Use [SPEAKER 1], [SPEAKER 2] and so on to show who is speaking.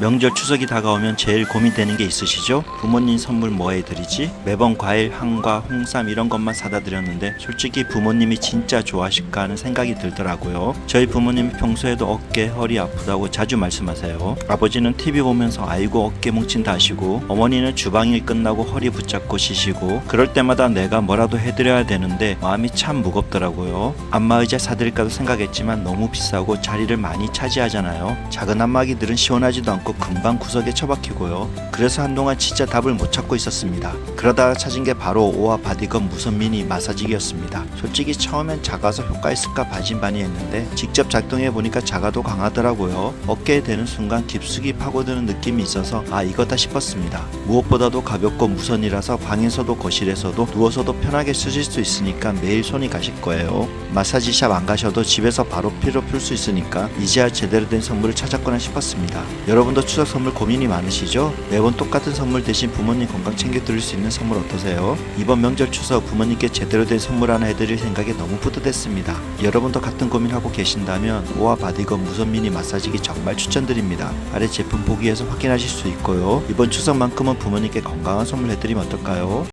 [SPEAKER 1] 명절 추석이 다가오면 제일 고민되는 게 있으시죠? 부모님 선물 뭐 해드리지? 매번 과일, 한과, 홍삼 이런 것만 사다 드렸는데 솔직히 부모님이 진짜 좋아하실까 하는 생각이 들더라고요. 저희 부모님이 평소에도 어깨, 허리 아프다고 자주 말씀하세요. 아버지는 TV 보면서 아이고 어깨 뭉친다 하시고 어머니는 주방일 끝나고 허리 붙잡고 쉬시고 그럴 때마다 내가 뭐라도 해드려야 되는데 마음이 참 무겁더라고요. 안마의자 사드릴까도 생각했지만 너무 비싸고 자리를 많이 차지하잖아요. 작은 안마기들은 시원하지도 않고 금방 구석에 처박히고요. 그래서 한동안 진짜 답을 못 찾고 있었습니다. 그러다가 찾은 게 바로 오아 바디건 무선 미니 마사지기였습니다. 솔직히 처음엔 작아서 효과 있을까 반신반의했는데 직접 작동해 보니까 작아도 강하더라고요. 어깨에 대는 순간 깊숙이 파고드는 느낌이 있어서 아 이거다 싶었습니다. 무엇보다도 가볍고 무선이라서 방에서도 거실에서도 누워서도 편하게 쓰실 수 있으니까 매일 손이 가실 거예요. 마사지샵 안 가셔도 집에서 바로 피로 풀 수 있으니까 이제야 제대로 된 선물을 찾았구나 싶었습니다. 여러분 도 추석 선물 고민이 많으시죠? 매번 똑같은 선물 대신 부모님 건강 챙겨 드릴 수 있는 선물 어떠세요? 이번 명절 추석 부모님께 제대로 된 선물 하나 해드릴 생각에 너무 뿌듯했습니다. 여러분도 같은 고민하고 계신다면 오아 바디건 무선 미니 마사지기 정말 추천드립니다. 아래 제품 보기에서 확인하실 수 있고요. 이번 추석만큼은 부모님께 건강한 선물 해드리면 어떨까요?